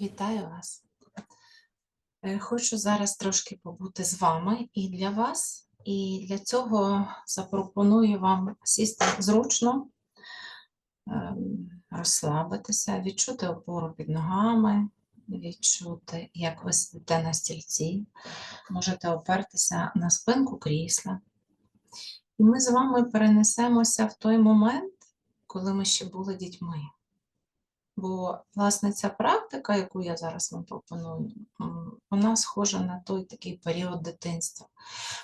Вітаю вас. Е, Хочу зараз трошки побути з вами і для вас, і для цього запропоную вам сісти зручно, ем, розслабитися, відчути опору під ногами, відчути, як ви сидите на стільці, можете опертися на спинку крісла. І ми з вами перенесемося в той момент, коли ми ще були дітьми. Бо, власне, ця практика, яку я зараз вам пропоную, вона схожа на той такий період дитинства,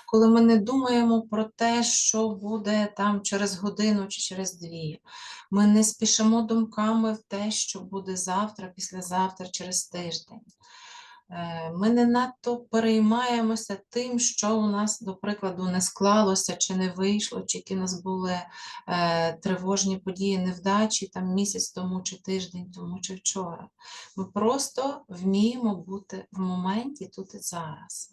коли ми не думаємо про те, що буде там через годину чи через дві. Ми не спішимо думками в те, що буде завтра, післязавтра, через тиждень. Е, Ми не надто переймаємося тим, що у нас, до прикладу, не склалося, чи не вийшло, чи які у нас були е, тривожні події, невдачі там місяць тому, чи тиждень тому, чи вчора. Ми просто вміємо бути в моменті тут і зараз.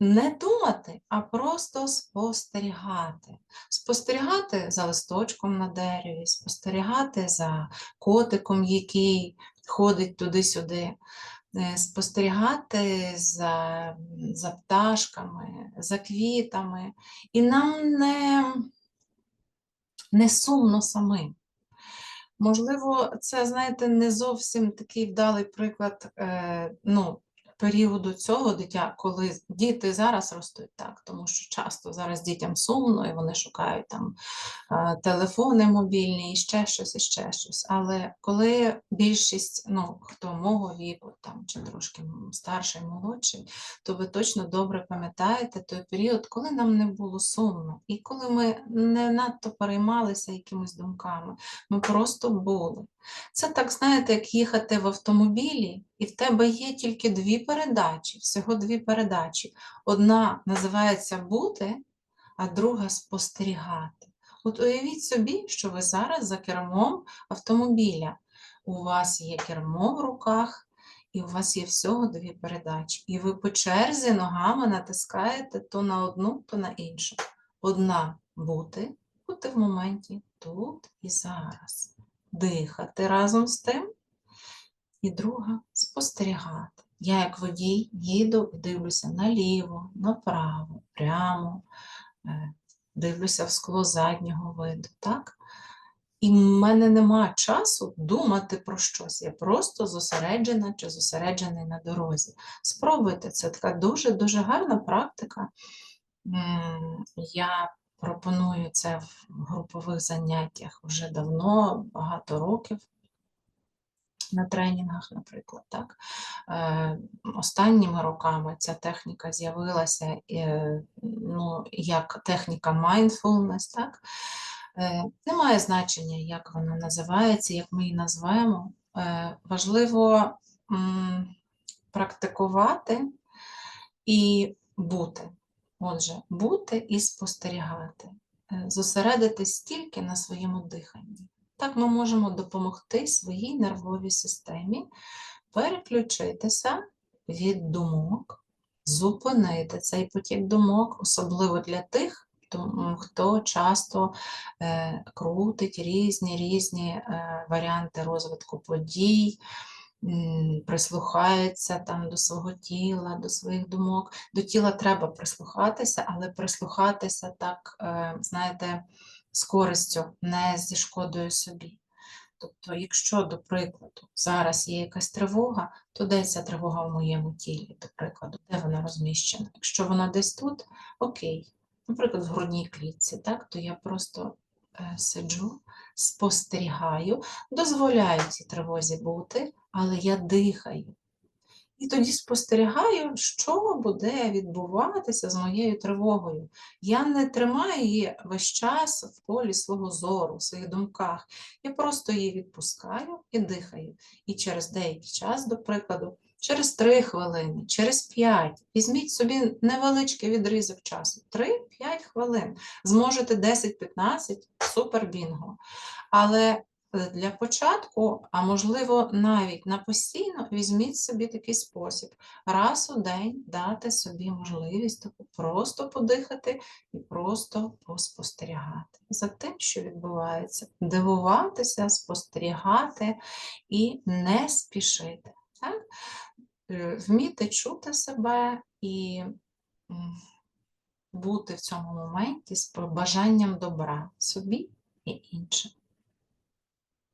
Не думати, а просто спостерігати. Спостерігати за листочком на дереві, спостерігати за котиком, який ходить туди-сюди спостерігати за, за пташками, за квітами, і нам не, не сумно самим. Можливо, це, знаєте, не зовсім такий вдалий приклад е, ну, періоду цього дитя, коли діти зараз ростуть так, тому що часто зараз дітям сумно і вони шукають там е, телефони мобільні і ще щось, і ще щось. Але коли більшість, ну, хто мого віку, там, чи трошки старший, молодший, то ви точно добре пам'ятаєте той період, коли нам не було сумно, і коли ми не надто переймалися якимись думками, ми просто були. Це так, знаєте, як їхати в автомобілі, і в тебе є тільки дві передачі, всього дві передачі. Одна називається бути, а друга спостерігати. От уявіть собі, що ви зараз за кермом автомобіля. У вас є кермо в руках, і у вас є всього дві передачі. І ви по черзі ногами натискаєте то на одну, то на іншу. Одна бути, бути в моменті тут і зараз. Дихати разом з тим. І друга спостерігати. Я, як водій, їду і дивлюся наліво, направо, прямо, е, дивлюся в скло заднього виду. так? І в мене нема часу думати про щось. Я просто зосереджена чи зосереджений на дорозі. Спробуйте, це така дуже-дуже гарна практика. Я пропоную це в групових заняттях вже давно, багато років. На тренінгах, наприклад, так. Е, Останніми роками ця техніка з'явилася е, ну, як техніка mindfulness, так. Е, Немає значення, як вона називається, як ми її назвемо. Е, Важливо практикувати і бути. Отже, бути і спостерігати, зосередитись тільки на своєму диханні. Так ми можемо допомогти своїй нервовій системі переключитися від думок, зупинити цей потік думок, особливо для тих, хто, часто е, крутить різні різні е, варіанти розвитку подій, прислухається там до свого тіла, до своїх думок. До тіла треба прислухатися, але прислухатися так, е, знаєте, з користю, не зі шкодою собі. Тобто, якщо, до прикладу, зараз є якась тривога, то де ця тривога в моєму тілі, до прикладу, де вона розміщена? Якщо вона десь тут, окей, наприклад, в грудній клітці, так, то я просто е, сиджу, спостерігаю, дозволяю цій тривозі бути, але я дихаю. І тоді спостерігаю, що буде відбуватися з моєю тривогою. Я не тримаю її весь час в полі свого зору, в своїх думках. Я просто її відпускаю і дихаю. І через деякий час, до прикладу, через 3 хвилини, через 5, візьміть собі невеличкий відрізок часу, 3-5 хвилин. Зможете 10-15, супер бінго. Але для початку, а можливо навіть на постійно, візьміть собі такий спосіб. Раз у день дати собі можливість таку просто подихати і просто поспостерігати за тим, що відбувається. Дивуватися, спостерігати і не спішити. Так? Е, Вміти чути себе і бути в цьому моменті з бажанням добра собі і іншим.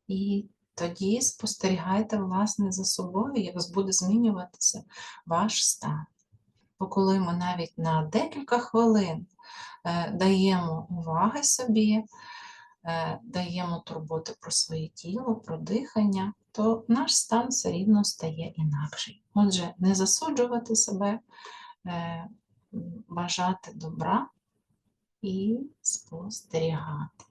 І тоді спостерігайте, власне, за собою, як буде змінюватися ваш стан. Бо коли ми навіть на декілька хвилин е, даємо уваги собі, е, даємо турботи про своє тіло, про дихання, то наш стан все рівно стає інакший. Отже, не засуджувати себе, е, бажати добра і спостерігати.